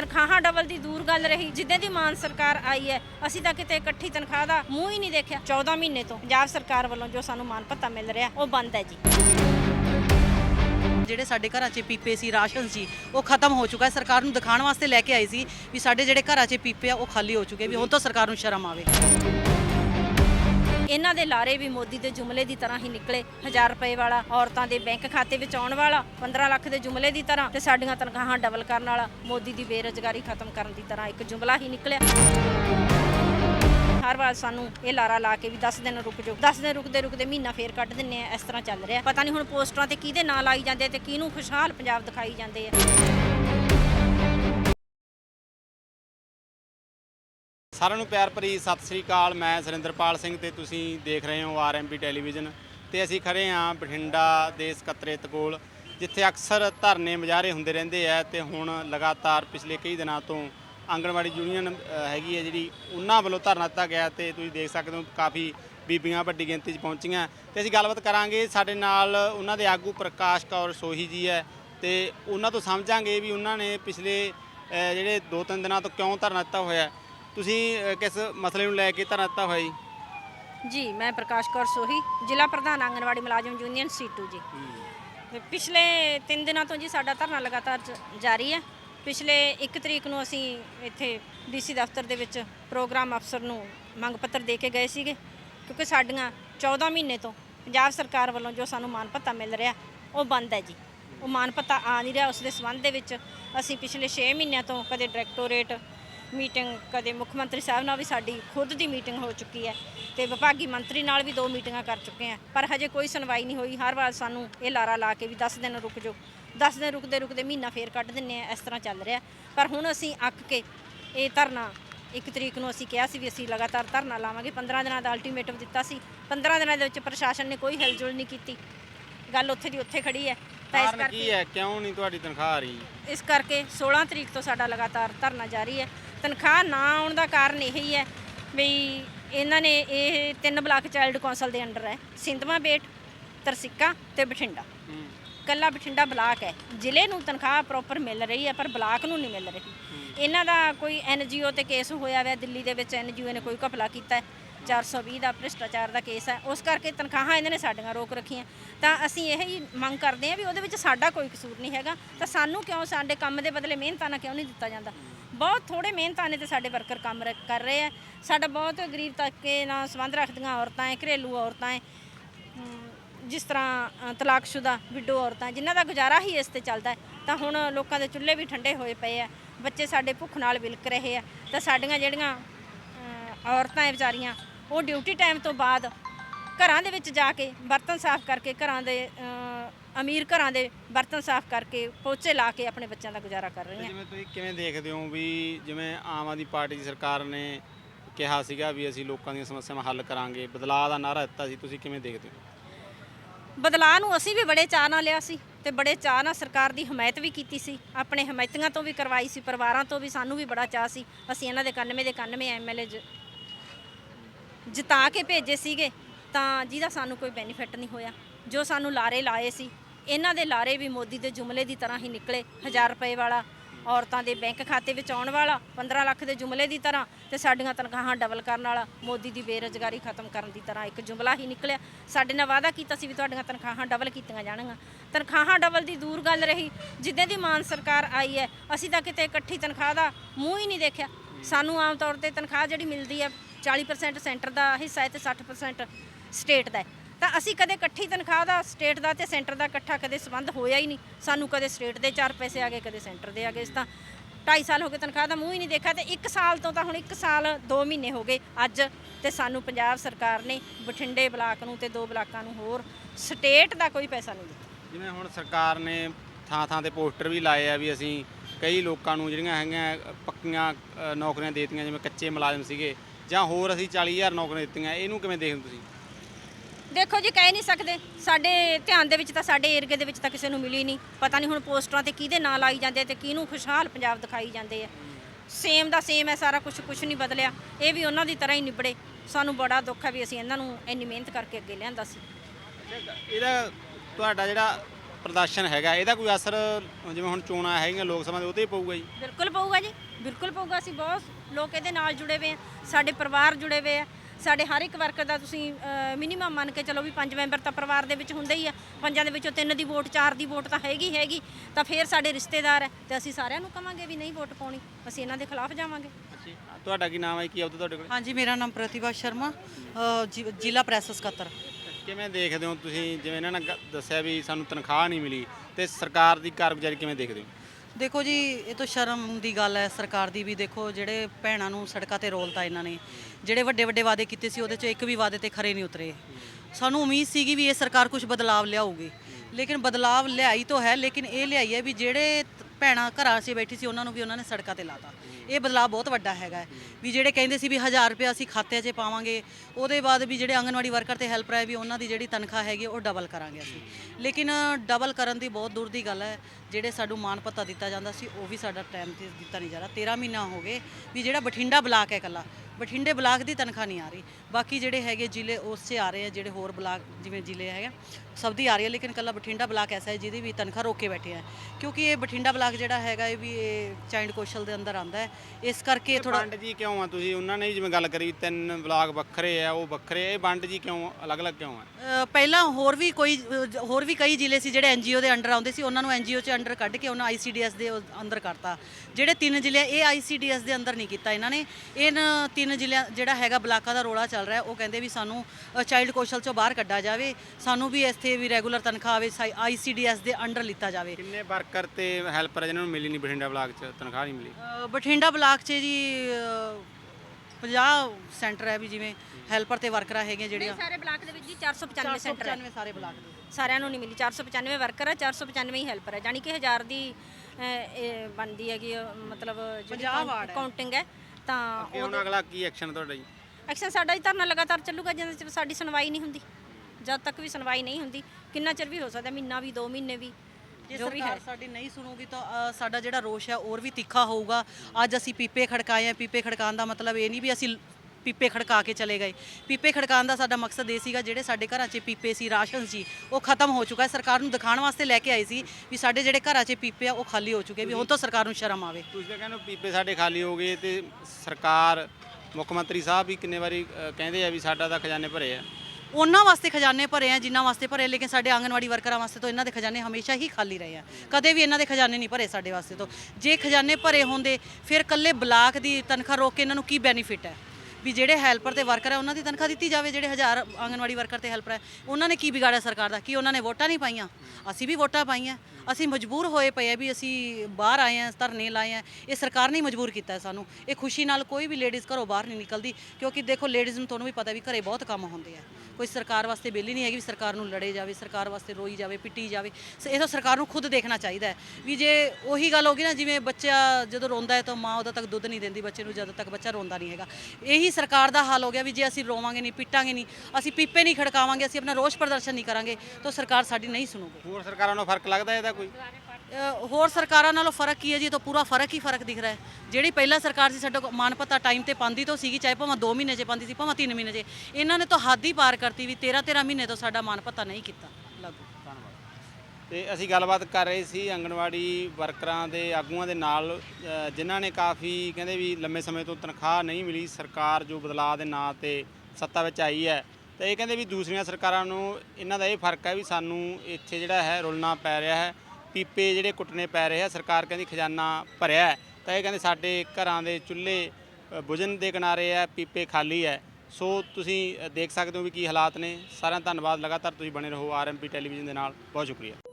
ਤਨਖਾਹਾਂ ਡਬਲ ਦੀ ਦੂਰ ਗੱਲ ਰਹੀ, ਜਿੱਦਾਂ ਦੀ ਮਾਨ ਸਰਕਾਰ ਆਈ ਹੈ, ਅਸੀਂ ਤਾਂ ਕਿਤੇ ਇਕੱਠੀ ਤਨਖਾਹ ਦਾ ਮੂੰਹ ਹੀ ਨਹੀਂ ਦੇਖਿਆ। 14 ਮਹੀਨੇ ਤੋਂ ਪੰਜਾਬ ਸਰਕਾਰ ਵੱਲੋਂ ਜੋ ਸਾਨੂੰ ਮਾਨ ਭੱਤਾ ਮਿਲ ਰਿਹਾ, ਉਹ ਬੰਦ ਹੈ ਜੀ। ਜਿਹੜੇ ਸਾਡੇ ਘਰਾਂ 'ਚ ਪੀਪੇ ਸੀ, ਰਾਸ਼ਨ ਸੀ, ਉਹ ਖਤਮ ਹੋ ਚੁੱਕਾ ਹੈ। ਸਰਕਾਰ ਨੂੰ ਦਿਖਾਉਣ ਵਾਸਤੇ ਲੈ ਕੇ ਆਏ ਸੀ ਵੀ ਸਾਡੇ ਜਿਹੜੇ ਘਰਾਂ 'ਚ ਪੀਪੇ ਆ, ਉਹ ਖਾਲੀ ਹੋ ਚੁੱਕੇ ਵੀ ਹੁਣ ਤੋਂ ਸਰਕਾਰ ਨੂੰ ਸ਼ਰਮ ਆਵੇ। ਇਹਨਾਂ ਦੇ ਲਾਰੇ ਵੀ ਮੋਦੀ ਦੇ ਜੁਮਲੇ ਦੀ ਤਰ੍ਹਾਂ ਹੀ ਨਿਕਲੇ। 1000 ਰੁਪਏ ਵਾਲਾ ਔਰਤਾਂ ਦੇ ਬੈਂਕ ਖਾਤੇ ਵਿੱਚ ਆਉਣ ਵਾਲਾ 15 ਲੱਖ ਦੇ ਜੁਮਲੇ ਦੀ ਤਰ੍ਹਾਂ ਤੇ ਸਾਡੀਆਂ ਤਨਖਾਹਾਂ ਡਬਲ ਕਰਨ ਵਾਲਾ। ਮੋਦੀ ਦੀ ਬੇਰੁਜ਼ਗਾਰੀ ਖਤਮ ਕਰਨ ਦੀ ਤਰ੍ਹਾਂ ਇੱਕ ਜੁਮਲਾ ਹੀ ਨਿਕਲਿਆ। ਹਰ ਵਾਰ ਸਾਨੂੰ ਇਹ ਲਾਰਾ ਲਾ ਕੇ ਵੀ 10 ਦਿਨ ਰੁਕ ਜਾਓ। 10 ਦਿਨ ਰੁਕਦੇ ਰੁਕਦੇ ਮਹੀਨਾ ਫੇਰ ਕੱਢ ਦਿੰਨੇ ਆ, ਇਸ ਤਰ੍ਹਾਂ ਚੱਲ ਰਿਹਾ। ਪਤਾ ਨਹੀਂ ਹੁਣ ਪੋਸਟਰਾਂ ਤੇ ਕਿਹਦੇ ਨਾਂ ਲਾਈ ਜਾਂਦੇ ਤੇ ਕਿਹਨੂੰ ਖੁਸ਼ਹਾਲ ਪੰਜਾਬ ਦਿਖਾਈ ਜਾਂਦੇ ਆ। ਸਾਰਿਆਂ ਨੂੰ ਪਿਆਰ ਭਰੀ ਸਤਿ ਸ੍ਰੀ ਅਕਾਲ। ਮੈਂ ਸੁਰਿੰਦਰਪਾਲ ਸਿੰਘ ਤੇ ਤੁਸੀਂ ਦੇਖ ਰਹੇ ਹੋ ਆਰਐਮਬੀ ਟੈਲੀਵਿਜ਼ਨ ਤੇ ਅਸੀਂ ਖੜੇ ਹਾਂ ਬਠਿੰਡਾ ਦੇ ਸਕੱਤਰੇਤ ਕੋਲ, ਜਿੱਥੇ ਅਕਸਰ ਧਰਨੇ ਮੁਜ਼ਾਹਰੇ ਹੁੰਦੇ ਰਹਿੰਦੇ ਆ ਤੇ ਹੁਣ ਲਗਾਤਾਰ ਪਿਛਲੇ ਕਈ ਦਿਨਾਂ ਤੋਂ ਆਂਗਣਵਾੜੀ ਯੂਨੀਅਨ ਹੈਗੀ ਹੈ ਜਿਹੜੀ ਉਹਨਾਂ ਵੱਲੋਂ ਧਰਨਾ ਦਿੱਤਾ ਗਿਆ ਤੇ ਤੁਸੀਂ ਦੇਖ ਸਕਦੇ ਹੋ ਕਾਫੀ ਬੀਬੀਆਂ ਵੱਡੀ ਗਿਣਤੀ 'ਚ ਪਹੁੰਚੀਆਂ। ਤੇ ਅਸੀਂ ਗੱਲਬਾਤ ਕਰਾਂਗੇ ਸਾਡੇ ਨਾਲ ਉਹਨਾਂ ਦੇ ਆਗੂ ਪ੍ਰਕਾਸ਼ ਕੌਰ ਸੋਹੀ ਜੀ ਹੈ ਤੇ ਉਹਨਾਂ ਤੋਂ ਸਮਝਾਂਗੇ ਵੀ ਉਹਨਾਂ ਨੇ ਪਿਛਲੇ ਜਿਹੜੇ 2-3 ਦਿਨਾਂ ਤੋਂ ਕਿਉਂ ਧਰਨਾ ਦਿੱਤਾ ਹੋਇਆ। ਤੁਸੀਂ ਅ, ਕਿਸ ਮਸਲੇ ਨੂੰ ਲੈ ਕੇ ਧਰਨਾ ਦਿੱਤਾ ਹੋਇਆ ਜੀ? ਜੀ ਮੈਂ ਪ੍ਰਕਾਸ਼ ਕੌਰ ਸੋਹੀ ਜ਼ਿਲ੍ਹਾ ਪ੍ਰਧਾਨ ਆਂਗਨਵਾੜੀ ਮੁਲਾਜ਼ਮ ਯੂਨੀਅਨ ਸੀਟੂ ਜੀ। ਤੇ ਪਿਛਲੇ 3 ਦਿਨਾਂ ਤੋਂ ਜੀ ਸਾਡਾ ਧਰਨਾ ਲਗਾਤਾਰ ਜ- ਜਾਰੀ ਹੈ। ਪਿਛਲੇ 1 ਤਰੀਕ ਨੂੰ ਅਸੀਂ ਇੱਥੇ ਡੀਸੀ ਦਫ਼ਤਰ ਦੇ ਵਿੱਚ ਪ੍ਰੋਗਰਾਮ ਅਫਸਰ ਨੂੰ ਮੰਗ ਪੱਤਰ ਦੇ ਕੇ ਗਏ ਸੀਗੇ। ਕਿਉਂਕਿ ਸਾਡੀਆਂ 14 ਮਹੀਨੇ ਤੋਂ ਪੰਜਾਬ ਸਰਕਾਰ ਵੱਲੋਂ ਜੋ ਸਾਨੂੰ ਮਾਨ ਭੱਤਾ ਮਿਲ ਰਿਹਾ ਉਹ ਬੰਦ ਹੈ ਜੀ। ਉਹ ਮਾਨ ਭੱਤਾ ਆ ਨਹੀਂ ਰਿਹਾ ਉਸ ਦੇ ਸੰਬੰਧ ਦੇ ਵਿੱਚ ਅਸੀਂ ਪਿਛਲੇ 6 ਮਹੀਨਿਆਂ ਤੋਂ ਕਦੇ ਡਾਇਰੈਕਟੋਰੇਟ ਮੀਟਿੰਗ ਕਦੇ ਮੁੱਖ ਮੰਤਰੀ ਸਾਹਿਬ ਨਾਲ ਵੀ ਸਾਡੀ ਖੁਦ ਦੀ ਮੀਟਿੰਗ ਹੋ ਚੁੱਕੀ ਹੈ ਤੇ ਵਿਭਾਗੀ ਮੰਤਰੀ ਨਾਲ ਵੀ ਦੋ ਮੀਟਿੰਗਾਂ ਕਰ ਚੁੱਕੇ ਆ ਪਰ ਹਜੇ ਕੋਈ ਸੁਣਵਾਈ ਨਹੀਂ ਹੋਈ। ਹਰ ਵਾਰ ਸਾਨੂੰ ਇਹ ਲਾਰਾ ਲਾ ਕੇ ਵੀ 10 ਦਿਨ ਰੁਕ ਜਾਓ। 10 ਦਿਨ ਰੁਕਦੇ ਰੁਕਦੇ ਮਹੀਨਾ ਫੇਰ ਕੱਢ ਦਿੰਨੇ ਆ ਇਸ ਤਰ੍ਹਾਂ ਚੱਲ ਰਿਹਾ। ਪਰ ਹੁਣ ਅਸੀਂ ਅੱਕ ਕੇ ਇਹ ਧਰਨਾ ਇੱਕ ਤਰੀਕ ਨੂੰ ਅਸੀਂ ਕਿਹਾ ਸੀ ਵੀ ਅਸੀਂ ਲਗਾਤਾਰ ਧਰਨਾ ਲਾਵਾਂਗੇ। 15 ਦਿਨਾਂ ਦਾ ਅਲਟੀਮੇਟਮ ਦਿੱਤਾ ਸੀ। 15 ਦਿਨਾਂ ਦੇ ਵਿੱਚ ਪ੍ਰਸ਼ਾਸਨ ਨੇ ਕੋਈ ਹਿਲਜੁਲ ਨਹੀਂ ਕੀਤੀ। ਗੱਲ ਉੱਥੇ ਦੀ ਉੱਥੇ ਖੜੀ ਹੈ। ਤਾਂ ਇਸ ਕਾਰਨ ਕਰਕੇ ਕੀ ਹੈ? ਕਿਉਂ ਨਹੀਂ ਤੁਹਾਡੀ ਤਨਖਾਹ ਆ ਰਹੀ? ਇਸ ਕਰਕੇ 16 ਤਰੀਕ ਤੋਂ ਸਾਡਾ ਲਗਾਤਾਰ ਧਰਨਾ ਜਾਰੀ ਹੈ। ਤਨਖਾਹ ਨਾ ਆਉਣ ਦਾ ਕਾਰਨ ਇਹ ਹੀ ਹੈ ਵੀ ਇਹਨਾਂ ਨੇ ਇਹ ਤਿੰਨ ਬਲਾਕ ਚਾਈਲਡ ਕੌਂਸਲ ਦੇ ਅੰਡਰ ਹੈ। ਸਿੰਧਵਾ ਬੇਟ, ਤਰਸਿੱਕਾ ਤੇ ਬਠਿੰਡਾ। ਕੱਲਾ ਬਠਿੰਡਾ ਬਲਾਕ ਹੈ। ਜ਼ਿਲ੍ਹੇ ਨੂੰ ਤਨਖਾਹ ਪ੍ਰੋਪਰ ਮਿਲ ਰਹੀ ਹੈ, ਪਰ ਬਲਾਕ ਨੂੰ ਨਹੀਂ ਮਿਲ ਰਹੀ। ਇਹਨਾਂ ਦਾ ਕੋਈ ਐਨਜੀਓ ਤੇ ਕੇਸ ਹੋਇਆ ਹੋਇਆ, ਦਿੱਲੀ ਦੇ ਵਿੱਚ ਐਨਜੀਓ ਨੇ ਕੋਈ ਘਪਲਾ ਕੀਤਾ ਹੈ। 420 ਦਾ ਭ੍ਰਿਸ਼ਟਾਚਾਰ ਦਾ ਕੇਸ ਹੈ। ਉਸ ਕਰਕੇ ਤਨਖਾਹਾਂ ਇਹਨਾਂ ਨੇ ਸਾਡੀਆਂ ਰੋਕ ਰੱਖੀਆਂ। ਤਾਂ ਅਸੀਂ ਇਹ ਹੀ ਮੰਗ ਕਰਦੇ ਹਾਂ ਵੀ ਉਹਦੇ ਵਿੱਚ ਸਾਡਾ ਕੋਈ ਕਸੂਰ ਨਹੀਂ ਹੈਗਾ। ਤਾਂ ਸਾਨੂੰ ਕਿਉਂ ਸਾਡੇ ਕੰਮ ਦੇ ਬਦਲੇ ਮਿਹਨਤਾਂ ਮਿਹਨਤਾਨਾ ਕਿਉਂ ਨਹੀਂ ਦਿੱਤਾ ਜਾਂਦਾ? ਬਹੁਤ ਥੋੜੇ ਮਿਹਨਤਾਨੇ ਤੇ ਸਾਡੇ ਵਰਕਰ ਕੰਮ ਰ- ਕਰ ਰਹੇ ਆ। ਸਾਡਾ ਬਹੁਤ ਗਰੀਬ ਤਬਕੇ ਨਾਲ ਸੰਬੰਧ ਰੱਖਦੀਆਂ ਔਰਤਾਂ ਹੈ ਘਰੇਲੂ ਔਰਤਾਂ ਹੈ ਅਮ ਜਿਸ ਤਰ੍ਹਾਂ ਅ, ਤਲਾਕਸ਼ੁਦਾ ਵਿਡੋ ਔਰਤਾਂ ਜਿਨ੍ਹਾਂ ਦਾ ਗੁਜ਼ਾਰਾ ਹੀ ਇਸ ਤੇ ਚੱਲਦਾ ਹੈ ਤਾਂ ਹੁਣ ਲੋਕਾਂ ਦੇ ਚੁੱਲ੍ਹੇ ਵੀ ਠੰਡੇ ਹੋਏ ਪਏ ਆ। ਬੱਚੇ ਸਾਡੇ ਭੁੱਖ ਨਾਲ ਵਿਲਕ ਰਹੇ ਆ। ਤਾਂ ਸਾਡੀਆਂ ਜਿਹੜੀਆਂ ਅ, ਔਰਤਾਂ ਹੈ ਵਿਚਾਰੀਆਂ ਉਹ ਡਿਊਟੀ ਟਾਈਮ ਤੋਂ ਬਾਅਦ ਘਰਾਂ ਦੇ ਵਿੱਚ ਜਾ ਕੇ ਬਰਤਨ ਸਾਫ਼ ਕਰਕੇ ਘਰਾਂ ਦੇ ਅ, ਅਮੀਰ ਘਰਾਂ ਦੇ ਬਰਤਨ ਸਾਫ਼ ਕਰਕੇ ਪੋਚੇ ਲਾ ਕੇ ਆਪਣੇ ਬੱਚਿਆਂ ਦਾ ਗੁਜ਼ਾਰਾ ਕਰ ਤੇ ਰਹੀਆਂ ਜਿਵੇਂ ਤੁਸੀਂ ਕਿਵੇਂ ਦੇਖਦੇ ਹੋ ਵੀ ਜਿਵੇਂ ਆਮ ਆਦਮੀ ਪਾਰਟੀ ਦੀ ਸਰਕਾਰ ਨੇ ਕਿਹਾ ਸੀਗਾ ਵੀ ਅਸੀਂ ਲੋਕਾਂ ਦੀਆਂ ਸਮੱਸਿਆਵਾਂ ਹੱਲ ਕਰਾਂਗੇ ਬਦਲਾਅ ਦਾ ਨਾਰਾ ਦਿੱਤਾ ਸੀ ਤੁਸੀਂ ਕਿਵੇਂ ਦੇਖਦੇ ਹੋ? ਬਦਲਾਅ ਨੂੰ ਅਸੀਂ ਵੀ ਬੜੇ ਚਾਅ ਨਾਲ ਲਿਆ ਸੀ ਤੇ ਬੜੇ ਚਾਅ ਨਾਲ ਸਰਕਾਰ ਦੀ ਹਮਾਇਤ ਵੀ ਕੀਤੀ ਸੀ ਆਪਣੇ ਹਮਾਇਤੀਆਂ ਤੋਂ ਵੀ ਕਰਵਾਈ ਸੀ ਪਰਿਵਾਰਾਂ ਤੋਂ ਵੀ ਸਾਨੂੰ ਵੀ ਬੜਾ ਚਾਅ ਸੀ ਅਸੀਂ ਇਹਨਾਂ ਦੇ 91 ਦੇ 91 ਐਮਐਲਏ ਜਿਤਾ ਕੇ ਭੇਜੇ ਸੀਗੇ ਤਾਂ ਜਿਹਦਾ ਸਾਨੂੰ ਕੋਈ ਬੈਨੀਫਿਟ ਨਹੀਂ ਹੋਇਆ ਜੋ ਸਾਨੂੰ ਲਾਰੇ ਲਾਏ ਸੀ ਇਹਨਾਂ ਦੇ ਲਾਰੇ ਵੀ ਮੋਦੀ ਦੇ ਜੁਮਲੇ ਦੀ ਤਰ੍ਹਾਂ ਹੀ ਨਿਕਲੇ 1000 ਰੁਪਏ ਵਾਲਾ, ਔਰਤਾਂ ਦੇ ਬੈਂਕ ਖਾਤੇ ਵਿੱਚ ਆਉਣ ਵਾਲਾ 15 ਲੱਖ ਦੇ ਜੁਮਲੇ ਦੀ ਤਰ੍ਹਾਂ ਤੇ ਸਾਡੀਆਂ ਤਨਖਾਹਾਂ ਡਬਲ ਕਰਨ ਵਾਲਾ, ਮੋਦੀ ਦੀ ਬੇਰੁਜ਼ਗਾਰੀ ਖਤਮ ਕਰਨ ਦੀ ਤਰ੍ਹਾਂ ਇੱਕ ਜੁਮਲਾ ਹੀ ਨਿਕਲਿਆ। ਸਾਡੇ ਨਾਲ ਵਾਅਦਾ ਕੀਤਾ ਸੀ ਵੀ ਤੁਹਾਡੀਆਂ ਤਨਖਾਹਾਂ ਡਬਲ ਕੀਤੀਆਂ ਜਾਣਗੀਆਂ। ਤਨਖਾਹਾਂ ਡਬਲ ਦੀ ਦੂਰ ਗੱਲ ਰਹੀ, ਜਿੱਦਾਂ ਦੀ ਮਾਨ ਸਰਕਾਰ ਆਈ ਹੈ, ਅਸੀਂ ਤਾਂ ਕਿਤੇ ਇਕੱਠੀ ਤਨਖਾਹ ਦਾ ਮੂੰਹ ਹੀ ਨਹੀਂ ਦੇਖਿਆ। ਸਾਨੂੰ ਆਮ ਤੌਰ ਤੇ ਤਨਖਾਹ ਜਿਹੜੀ ਮਿਲਦੀ ਹੈ 40% ਸੈਂਟਰ ਦਾ ਹਿੱਸਾ ਹੈ ਤੇ 60% ਸਟੇਟ ਦਾ ਹੈ। ਤਾਂ ਅਸੀਂ ਕਦੇ ਇਕੱਠੀ ਤਨਖਾਹ ਦਾ ਸਟੇਟ ਦਾ ਤੇ ਸੈਂਟਰ ਦਾ ਇਕੱਠਾ ਕਦੇ ਸੰਬੰਧ ਹੋਇਆ ਹੀ ਨਹੀਂ। ਸਾਨੂੰ ਕਦੇ ਸਟੇਟ ਦੇ 4 ਪੈਸੇ ਆ ਗਏ, ਕਦੇ ਸੈਂਟਰ ਦੇ ਆ ਗਏ। ਇਸ ਤਾਂ 2.5 ਸਾਲ ਹੋ ਗਏ ਤਨਖਾਹ ਦਾ ਮੂੰਹ ਹੀ ਨਹੀਂ ਦੇਖਿਆ ਤੇ 1 ਸਾਲ ਤੋਂ ਤਾਂ ਹੁਣ 1 ਸਾਲ 2 ਮਹੀਨੇ ਹੋ ਗਏ ਅੱਜ ਤੇ ਸਾਨੂੰ ਪੰਜਾਬ ਸਰਕਾਰ ਨੇ ਬਠਿੰਡੇ ਬਲਾਕ ਨੂੰ ਤੇ ਦੋ ਬਲਾਕਾਂ ਨੂੰ ਹੋਰ ਸਟੇਟ ਦਾ ਕੋਈ ਪੈਸਾ ਨਹੀਂ ਦਿੱਤਾ। ਜਿਵੇਂ ਹੁਣ ਸਰਕਾਰ ਨੇ ਥਾਂ ਥਾਂ ਤੇ ਪੋਸਟਰ ਵੀ ਲਾਏ ਆ ਵੀ ਅਸੀਂ ਕਈ ਲੋਕਾਂ ਨੂੰ ਜਿਹੜੀਆਂ ਹੈਗੀਆਂ ਪੱਕੀਆਂ ਨੌਕਰੀਆਂ ਦੇ ਦਿੱਤੀਆਂ, ਜਿਵੇਂ ਕੱਚੇ ਮੁਲਾਜ਼ਮ ਸੀਗੇ ਜਾਂ ਹੋਰ ਅਸੀਂ 40000 ਨੌਕਰੀਆਂ ਦਿੱਤੀਆਂ, ਇਹਨੂੰ ਕਿਵੇਂ ਦੇਖਦੇ ਤੁਸੀਂ? ਦੇਖੋ ਜੀ ਕਹਿ ਨਹੀਂ ਸਕਦੇ। ਸਾਡੇ ਧਿਆਨ ਦੇ ਵਿੱਚ ਤਾਂ ਸਾਡੇ ਏਰੀਏ ਦੇ ਵਿੱਚ ਤਾਂ ਕਿਸੇ ਨੂੰ ਮਿਲੀ ਨਹੀਂ। ਪਤਾ ਨਹੀਂ ਹੁਣ ਪੋਸਟਰਾਂ ਤੇ ਕਿਹਦੇ ਨਾਂ ਲਾਈ ਜਾਂਦੇ ਤੇ ਕਿਹਨੂੰ ਖੁਸ਼ਹਾਲ ਪੰਜਾਬ ਦਿਖਾਈ ਜਾਂਦੇ ਆ। ਸੇਮ ਦਾ ਸੇਮ ਹੈ ਸਾਰਾ ਕੁਝ ਕੁਝ ਨਹੀਂ ਬਦਲਿਆ। ਇਹ ਵੀ ਉਹਨਾਂ ਦੀ ਤਰ੍ਹਾਂ ਹੀ ਨਿਬੜੇ। ਸਾਨੂੰ ਬੜਾ ਦੁੱਖ ਹੈ ਵੀ ਅਸੀਂ ਇਹਨਾਂ ਨੂੰ ਇੰਨੀ ਮਿਹਨਤ ਕਰਕੇ ਅੱਗੇ ਲਿਆਂਦਾ ਸੀ। ਇਹਦਾ ਤੁਹਾਡਾ ਜਿਹੜਾ ਪ੍ਰਦਰਸ਼ਨ ਹੈਗਾ ਇਹਦਾ ਕੋਈ ਅਸਰ ਜਿਵੇਂ ਹੁਣ ਚੋਣਾਂ ਹੈਗੀਆਂ ਲੋਕ ਸਭਾ ਦੇ ਉਹ ਤੇ ਹੀ ਪਊਗਾ ਜੀ? ਬਿਲਕੁਲ ਪਊਗਾ ਜੀ। ਬਿਲਕੁਲ ਪਊਗਾ। ਅਸੀਂ ਬਹੁਤ ਲੋਕ ਇਹਦੇ ਨਾਲ ਜੁੜੇ ਹੋਏ ਆ। ਸਾਡੇ ਪਰਿਵਾਰ ਜੁੜੇ ਹੋਏ ਆ। ਸਾਡੇ ਹਰ ਇੱਕ ਵਰਕਰ ਦਾ ਤੁਸੀਂ ਮਿਨੀਮਮ ਮੰਨ ਕੇ ਚਲੋ ਵੀ ਪੰਜ ਮੈਂਬਰ ਤਾਂ ਪਰਿਵਾਰ ਦੇ ਵਿੱਚ ਹੁੰਦੇ ਹੀ ਆ ਪੰਜਾਂ ਦੇ ਵਿੱਚੋਂ ਤਿੰਨ ਦੀ ਵੋਟ ਚਾਰ ਦੀ ਵੋਟ ਤਾਂ ਹੈਗੀ ਹੈਗੀ ਤਾਂ ਫਿਰ ਸਾਡੇ ਰਿਸ਼ਤੇਦਾਰ ਹੈ ਤੇ ਅਸੀਂ ਸਾਰਿਆਂ ਨੂੰ ਕਵਾਂਗੇ ਵੀ ਨਹੀਂ ਵੋਟ ਪਾਉਣੀ ਅਸੀਂ ਇਹਨਾਂ ਦੇ ਖਿਲਾਫ ਜਾਵਾਂਗੇ। ਤੁਹਾਡਾ ਕੀ ਨਾਮ ਹੈ ਕੀ ਆਉਦਾ ਤੁਹਾਡੇ ਕੋਲ? ਹਾਂਜੀ ਮੇਰਾ ਨਾਮ ਪ੍ਰਤਿਭਾ ਸ਼ਰਮਾ ਜ਼ਿਲ੍ਹਾ ਪ੍ਰੈਸ ਸਕੱਤਰ। ਕਿਵੇਂ ਦੇਖਦੇ ਹੋ ਤੁਸੀਂ ਜਿਵੇਂ ਇਹਨਾਂ ਨੇ ਦੱਸਿਆ ਵੀ ਸਾਨੂੰ ਤਨਖਾਹ ਨਹੀਂ ਮਿਲੀ ਤੇ ਸਰਕਾਰ ਦੀ ਕਾਰਗੁਜ਼ਾਰੀ ਕਿਵੇਂ ਦੇਖਦੇ ਹੋ? ਦੇਖੋ ਜੀ, ਇਹ ਤਾਂ ਸ਼ਰਮ ਦੀ ਗੱਲ ਹੈ, ਸਰਕਾਰ ਦੀ ਵੀ ਦੇਖੋ, ਜਿਹੜੇ ਭੈਣਾਂ ਨੂੰ ਸੜਕਾਂ ਤੇ ਰੋਲਤਾ ਇਹਨਾਂ ਨੇ, ਜਿਹੜੇ ਵੱਡੇ ਵੱਡੇ ਵਾਅਦੇ ਕੀਤੇ ਸੀ, ਉਹਦੇ 'ਚ ਇੱਕ ਵੀ ਵਾਅਦੇ ਤੇ ਖਰੇ ਨਹੀਂ ਉਤਰੇ। ਸਾਨੂੰ ਉਮੀਦ ਸੀਗੀ ਵੀ ਇਹ ਸਰਕਾਰ ਕੁਝ ਬਦਲਾਵ ਲਿਆਊਗੀ, ਲੇਕਿਨ ਬਦਲਾਵ ਲਿਆਈ ਤਾਂ ਹੈ, ਲੇਕਿਨ ਇਹ ਲਿਆਈ ਹੈ ਵੀ ਜਿਹੜੇ ਭੈਣਾਂ ਘਰਾਂ 'ਚ ਬੈਠੀ ਸੀ, ਉਹਨਾਂ ਨੂੰ ਵੀ ਉਹਨਾਂ ਨੇ ਸੜਕਾਂ ਤੇ ਲਾਤਾ। ਇਹ ਬਦਲਾਅ ਬਹੁਤ ਵੱਡਾ ਹੈਗਾ ਹੈ। ਵੀ ਜਿਹੜੇ ਕਹਿੰਦੇ ਸੀ ਵੀ 1000 ਰੁਪਏ ਅਸੀਂ ਖਾਤੇ 'ਚ ਪਾਵਾਂਗੇ, ਉਹਦੇ ਬਾਅਦ ਵੀ ਜਿਹੜੇ ਆਂਗਨਵਾੜੀ ਵਰਕਰ ਤੇ ਹੈਲਪਰ ਹੈ ਵੀ ਉਹਨਾਂ ਦੀ ਜਿਹੜੀ ਤਨਖਾਹ ਹੈਗੀ ਉਹ ਡਬਲ ਕਰਾਂਗੇ ਅਸੀਂ। ਲੇਕਿਨ ਡਬਲ ਕਰਨ ਦੀ ਬਹੁਤ ਦੂਰ ਦੀ ਗੱਲ ਹੈ, ਜਿਹੜੇ ਸਾਨੂੰ ਮਾਨ ਪੱਤਾ ਦਿੱਤਾ ਜਾਂਦਾ ਸੀ, ਉਹ ਵੀ ਸਾਡਾ ਟਾਈਮ ਤੇ ਦਿੱਤਾ ਨਹੀਂ ਜਾ ਰਿਹਾ। 13 ਮਹੀਨਾ ਹੋ ਗਏ ਵੀ ਜਿਹੜਾ ਬਠਿੰਡਾ ਬਲਾਕ ਹੈ ਇਕੱਲਾ ਬਠਿੰਡੇ ਬਲਾਕ ਦੀ ਤਨਖਾਹ ਨਹੀਂ ਆ ਰਹੀ। ਬਾਕੀ ਜਿਹੜੇ ਹੈਗੇ ਜ਼ਿਲ੍ਹੇ ਉਸ 'ਚ ਆ ਰਹੇ ਆ ਜਿਹੜੇ ਹੋਰ ਬਲਾਕ ਜਿਵੇਂ ਜ਼ਿਲ੍ਹੇ ਹੈਗਾ ਸਭ ਦੀ ਆ ਰਹੀ ਹੈ ਲੇਕਿਨ ਇਕੱਲਾ ਬਠਿੰਡਾ ਬਲਾਕ ਐਸਾ ਹੈ ਜਿਹਦੀ ਵੀ ਤਨਖਾਹ ਰੋਕ ਕੇ ਬੈਠੇ ਆ। ਕਿਉਂਕਿ ਇਹ ਬਠਿੰਡਾ ਬਲਾਕ ਜਿਹੜਾ ਹੈਗਾ ਇਹ ਵੀ ਇਹ ਚਾਈਲਡ ਕੌਸ਼ਲ ਦੇ ਅੰਦਰ ਆਂਦਾ ਹੈ। ਇਸ ਕਰਕੇ ਥੋੜਾ ਵੰਡ ਜੀ ਕਿਉਂ ਆ ਤੁਸੀਂ? ਉਹਨਾਂ ਨੇ ਜਿਵੇਂ ਗੱਲ ਕਰੀ ਤਿੰਨ ਬਲਾਕ ਵੱਖਰੇ ਆ ਉਹ ਵੱਖਰੇ ਆ, ਇਹ ਵੰਡ ਜੀ ਕਿਉਂ ਅਲੱਗ-ਅਲੱਗ ਕਿਉਂ ਆ? ਅ, ਪਹਿਲਾਂ ਹੋਰ ਵੀ ਕੋਈ ਅ, ਹੋਰ ਵੀ ਕਈ ਜ਼ਿਲ੍ਹੇ ਸੀ ਜਿਹੜੇ ਐਨਜੀਓ ਦੇ ਅੰਡਰ ਆਉਂਦੇ ਸੀ ਉਹਨਾਂ ਨੂੰ ਐਨਜੀਓ 'ਚ ਅੰਡਰ ਕੱਢ ਕੇ ਉਹਨਾਂ ਆਈਸੀਡੀਐਸ ਦੇ ਉਹ ਅੰਦਰ ਕਰਤਾ। ਜਿਹੜੇ ਤਿੰਨ ਜ਼ਿਲ੍ਹੇ ਇਹ ਆਈਸੀਡੀਐਸ ਦੇ ਅੰਦਰ ਨਹੀਂ ਕੀਤਾ ਇਹਨਾਂ ਨੇ। ਇਹਨਾਂ ਤਿੰਨ ਜ਼ਿਲ੍ਹਿਆਂ ਜਿਹੜਾ ਹੈਗਾ ਬਲਾਕਾਂ ਦਾ ਰੋਲਾ ਚੱਲ ਰਿਹਾ ਉਹ ਕਹਿੰਦੇ ਵੀ ਸਾਨੂੰ ਚਾਈਲਡ ਕੌਸ਼ਲ 'ਚੋਂ ਬਾਹਰ ਕੱਢਾ ਜਾਵੇ ਸਾਨੂੰ ਵੀ ਇੱਥੇ ਵੀ ਰੈਗੂਲਰ ਤਨਖਾਹ ਆਵੇ ਆਈਸੀਡੀਐਸ ਦੇ ਅੰਡਰ ਲਿੱਤਾ ਜਾਵੇ। ਕਿੰਨੇ ਵਰਕਰ ਤੇ ਹੈਲਪਰ ਜਿਨ੍ਹਾਂ ਨੂੰ ਮਿਲੀ ਨਹੀਂ ਬਠਿੰਡਾ ਬਲਾਕ 'ਚ ਤਨਖਾਹ ਨਹੀਂ ਮਿਲੀ? ਬਠਿੰਡਾ ਬਲਾਕ 'ਚ ਜੀ ਅ, 50 ਸੈਂਟਰ ਹੈ ਵੀ ਜਿਵੇਂ ਹੈਲਪਰ ਤੇ ਵਰਕਰਾਂ ਹੈਗੇ ਜਿਹੜੀਆਂ। ਸਾਰੇ ਬਲਾਕ ਦੇ ਵਿੱਚ ਜੀ 495 ਸੈਂਟਰ ਹੈ। 495 ਸਾਰੇ ਬਲਾਕ ਦੇ ਸਾਰਿਆਂ ਨੂੰ ਨਹੀਂ ਮਿਲੀ 495 ਵਰਕਰ ਹੈ 495 ਹੀ ਹੈਲਪਰ ਹੈ। ਯਾਨੀ ਕਿ 1000 ਦੀ ਬਣਦੀ ਹੈਗੀ ਮਤਲਬ ਹੈ। ਕਾਊਂਟਿੰਗ ਹੈ। ਤਾਂ ਅੱਗੇ ਹੁਣ ਅਗਲਾ ਕੀ ਐਕਸ਼ਨ ਤੁਹਾਡਾ ਜੀ? ਐਕਸ਼ਨ ਸਾਡਾ ਹੀ ਧਰਨਾ ਲਗਾਤਾਰ ਚੱਲੂਗਾ ਜਿੰਨਾ ਚਿਰ ਸਾਡੀ ਸੁਣਵਾਈ ਨਹੀਂ ਹੁੰਦੀ। ਜਦ ਤੱਕ ਵੀ ਸੁਣਵਾਈ ਨਹੀਂ ਹੁੰਦੀ ਕਿੰਨਾ ਚਿਰ ਵੀ ਹੋ ਸਕਦਾ ਮਹੀਨਾ ਵੀ 2 ਮਹੀਨੇ ਵੀ ਜੇ ਸਰਕਾਰ ਸਾਡੀ ਨਹੀਂ ਸੁਣੂਗੀ ਤਾਂ ਅ, ਸਾਡਾ ਜਿਹੜਾ ਰੋਸ਼ ਹੈ ਹੋਰ ਵੀ ਤਿੱਖਾ ਹੋਊਗਾ। ਅੱਜ ਅਸੀਂ ਪੀਪੇ ਖੜਕਾਏ ਆ ਪੀਪੇ ਖੜਕਾਉਣ ਦਾ ਮਤਲਬ ਇਹ ਨਹੀਂ ਵੀ ਅਸੀਂ ਪੀਪੇ ਖੜਕਾ ਕੇ ਚਲੇ ਗਏ। ਪੀਪੇ ਖੜਕਾਉਣ ਦਾ ਸਾਡਾ ਮਕਸਦ ਇਹ ਸੀਗਾ ਜਿਹੜੇ ਸਾਡੇ ਘਰਾਂ 'ਚ ਪੀਪੇ ਸੀ ਰਾਸ਼ਨ ਸੀ ਉਹ ਖਤਮ ਹੋ ਚੁੱਕਾ ਹੈ। ਸਰਕਾਰ ਨੂੰ ਦਿਖਾਉਣ ਵਾਸਤੇ ਲੈ ਕੇ ਆਏ ਸੀ ਵੀ ਸਾਡੇ ਜਿਹੜੇ ਘਰਾਂ 'ਚ ਪੀਪੇ ਆ ਉਹ ਖਾਲੀ ਹੋ ਚੁੱਕੇ ਵੀ ਹੁਣ ਤਾਂ ਸਰਕਾਰ ਨੂੰ ਸ਼ਰਮ ਆਵੇ। ਤੁਸੀਂ ਤਾਂ ਕਹਿੰਦੇ ਹੋ ਪੀਪੇ ਸਾਡੇ ਖਾਲੀ ਹੋ ਗਏ ਤੇ ਸਰਕਾਰ ਮੁੱਖ ਮੰਤਰੀ ਸਾਹਿਬ ਵੀ ਕਿੰਨੇ ਵਾਰੀ ਅ, ਕਹਿੰਦੇ ਆ ਵੀ ਸਾਡਾ ਤਾਂ ਖਜ਼ਾਨੇ ਭਰੇ ਆ। ਉਹਨਾਂ ਵਾਸਤੇ ਖਜ਼ਾਨੇ ਭਰੇ ਆ ਜਿਨ੍ਹਾਂ ਵਾਸਤੇ ਭਰੇ ਲੇਕਿਨ ਸਾਡੇ ਆਂਗਨਵਾੜੀ ਵਰਕਰਾਂ ਵਾਸਤੇ ਤਾਂ ਇਹਨਾਂ ਦੇ ਖਜ਼ਾਨੇ ਹਮੇਸ਼ਾ ਹੀ ਖਾਲੀ ਰਹੇ ਆ। ਕਦੇ ਵੀ ਇਹਨਾਂ ਦੇ ਖਜ਼ਾਨੇ ਨਹੀਂ ਭਰੇ ਸਾਡੇ ਵਾਸਤੇ ਤੋਂ। ਜੇ ਖਜ਼ਾਨੇ ਭਰੇ ਹੁੰਦੇ ਫਿਰ ਕੱਲੇ ਬਲਾਕ ਦੀ ਤਨਖਾਹ ਰੋਕ ਕੇ ਇਹਨਾਂ ਨੂੰ ਕੀ ਬੈਨੀਫਿਟ ਹੈ? ਵੀ ਜਿਹੜੇ ਹੈਲਪਰ ਤੇ ਵਰਕਰ ਹੈ, ਉਹਨਾਂ ਦੀ ਤਨਖਾਹ ਦਿੱਤੀ ਜਾਵੇ, ਜਿਹੜੇ ਹਜ਼ਾਰ ਆਂਗਨਵਾੜੀ ਵਰਕਰ ਤੇ ਹੈਲਪਰ ਹੈ, ਉਹਨਾਂ ਨੇ ਕੀ ਵਿਗਾੜਿਆ ਸਰਕਾਰ ਦਾ? ਕੀ ਉਹਨਾਂ ਨੇ ਵੋਟਾਂ ਨਹੀਂ ਪਾਈਆਂ? ਅਸੀਂ ਵੀ ਵੋਟਾਂ ਪਾਈਆਂ। ਅਸੀਂ ਮਜਬੂਰ ਹੋਏ ਪਏ ਆ ਵੀ ਅਸੀਂ ਬਾਹਰ ਆਏ ਆ, ਧਰਨੇ ਲਾਏ ਆ। ਇਹ ਸਰਕਾਰ ਨੇ ਮਜਬੂਰ ਕੀਤਾ ਸਾਨੂੰ। ਇਹ ਖੁਸ਼ੀ ਨਾਲ ਕੋਈ ਵੀ ਲੇਡੀਜ਼ ਘਰੋਂ ਬਾਹਰ ਨਹੀਂ ਨਿਕਲਦੀ, ਕਿਉਂਕਿ ਦੇਖੋ ਲੇਡੀਜ਼ ਨੂੰ ਤੁਹਾਨੂੰ ਵੀ ਪਤਾ ਵੀ ਘਰੇ ਬਹੁਤ ਕੰਮ ਹੁੰਦੇ ਆ। ਕੋਈ ਸਰਕਾਰ ਵਾਸਤੇ ਬੇਲੀ ਨਹੀਂ ਹੈਗੀ ਵੀ ਸਰਕਾਰ ਨੂੰ ਲੜੇ ਜਾਵੇ, ਸਰਕਾਰ ਵਾਸਤੇ ਰੋਈ ਜਾਵੇ, ਪਿੱਟੀ ਜਾਵੇ। ਇਹ ਤਾਂ ਸਰਕਾਰ ਨੂੰ ਖੁਦ ਦੇਖਣਾ ਚਾਹੀਦਾ ਹੈ ਵੀ ਜੇ ਉਹੀ ਗੱਲ ਹੋ ਗਈ ਨਾ, ਜਿਵੇਂ ਬੱਚਾ ਜਦੋਂ ਰੋਂਦਾ ਹੈ ਤਾਂ ਮਾਂ ਉਦੋਂ ਤੱਕ ਦੁੱਧ ਨਹੀਂ ਦਿੰਦੀ, ਬੱਚੇ ਨੂੰ ਜਦੋਂ ਤੱਕ ਬੱਚਾ ਰੋਂਦਾ ਨਹੀਂ ਹੈਗਾ। ਇਹੀ ਸਰਕਾਰ ਦਾ ਹਾਲ ਹੋ ਗਿਆ ਵੀ ਜੇ ਅਸੀਂ ਰੋਵਾਂਗੇ ਨਹੀਂ ਪਿੱਟਾਂਗੇ ਨਹੀਂ ਅਸੀਂ ਪੀਪੇ ਨਹੀਂ ਖੜਕਾਵਾਂਗੇ ਅਸੀਂ ਆਪਣਾ ਰੋਸ ਪ੍ਰਦਰਸ਼ਨ ਨਹੀਂ ਕਰਾਂਗੇ ਤਾਂ ਸਰਕਾਰ ਸਾਡੀ ਨਹੀਂ ਸੁਣੂਗੀ। ਹੋਰ ਸਰਕਾਰਾਂ ਨੂੰ ਫ਼ਰਕ ਲੱਗਦਾ ਇਹਦਾ ਕੋਈ? ਅ, ਹੋਰ ਸਰਕਾਰਾਂ ਨਾਲੋਂ ਫ਼ਰਕ ਕੀ ਹੈ ਜੀ? ਇਹ ਤਾਂ ਪੂਰਾ ਫ਼ਰਕ ਹੀ ਫ਼ਰਕ ਦਿਖ ਰਿਹਾ ਹੈ। ਜਿਹੜੀ ਪਹਿਲਾਂ ਸਰਕਾਰ ਸੀ ਸਾਡਾ ਮਾਨ ਪਤਾ ਟਾਈਮ ਤੇ ਪਾਉਂਦੀ ਤਾਂ ਸੀਗੀ ਚਾਹੇ ਭਾਵੇਂ 2 ਮਹੀਨੇ 'ਚ ਪਾਉਂਦੀ ਸੀ ਭਾਵੇਂ 3 ਮਹੀਨੇ 'ਚ ਇਹਨਾਂ ਨੇ ਤਾਂ ਹੱਦ ਹੀ ਪਾਰ ਕਰਤੀ ਵੀ 13 13 ਮਹੀਨੇ ਤੋਂ ਸਾਡਾ ਮਾਨ ਪਤਾ ਨਹੀਂ ਕੀਤਾ ਲਾਗੂ। ਤੇ ਅਸੀਂ ਗੱਲਬਾਤ ਕਰ ਰਹੇ ਸੀ ਆਂਗਣਵਾੜੀ ਵਰਕਰਾਂ ਦੇ ਆਗੂਆਂ ਦੇ ਨਾਲ ਅ, ਜਿਨ੍ਹਾਂ ਨੇ ਕਾਫੀ ਕਹਿੰਦੇ ਵੀ ਲੰਮੇ ਸਮੇਂ ਤੋਂ ਤਨਖਾਹ ਨਹੀਂ ਮਿਲੀ ਸਰਕਾਰ ਜੋ ਬਦਲਾਅ ਦੇ ਨਾਂ ਤੇ ਸੱਤਾ ਵਿੱਚ ਆਈ ਹੈ। ਤੇ ਇਹ ਕਹਿੰਦੇ ਵੀ ਦੂਸਰੀਆਂ ਸਰਕਾਰਾਂ ਨੂੰ ਇਹਨਾਂ ਦਾ ਇਹ ਫ਼ਰਕ ਹੈ ਵੀ ਸਾਨੂੰ ਇੱਥੇ ਜਿਹੜਾ ਹੈ ਰੁਲਣਾ ਪੈ ਰਿਹਾ ਹੈ ਪੀਪੇ ਜਿਹੜੇ ਕੁੱਟਣੇ ਪੈ ਰਹੇ ਆ ਸਰਕਾਰ ਕਹਿੰਦੀ ਖਜ਼ਾਨਾ ਭਰਿਆ ਹੈ। ਤਾਂ ਇਹ ਕਹਿੰਦੇ ਸਾਡੇ ਘਰਾਂ ਦੇ ਚੁੱਲ੍ਹੇ ਅ, ਬੁਝਣ ਦੇ ਕਿਨਾਰੇ ਹੈ ਪੀਪੇ ਖਾਲੀ ਹੈ। ਸੋ ਤੁਸੀਂ ਅ, ਦੇਖ ਸਕਦੇ ਹੋ ਵੀ ਕੀ ਹਾਲਾਤ ਨੇ। ਸਾਰਿਆਂ ਦਾ ਧੰਨਵਾਦ ਲਗਾਤਾਰ ਤੁਸੀਂ ਬਣੇ ਰਹੋ ਆਰਐਮਪੀ ਟੈਲੀਵਿਜ਼ਨ ਦੇ ਨਾਲ। ਬਹੁਤ ਸ਼ੁਕਰੀਆ।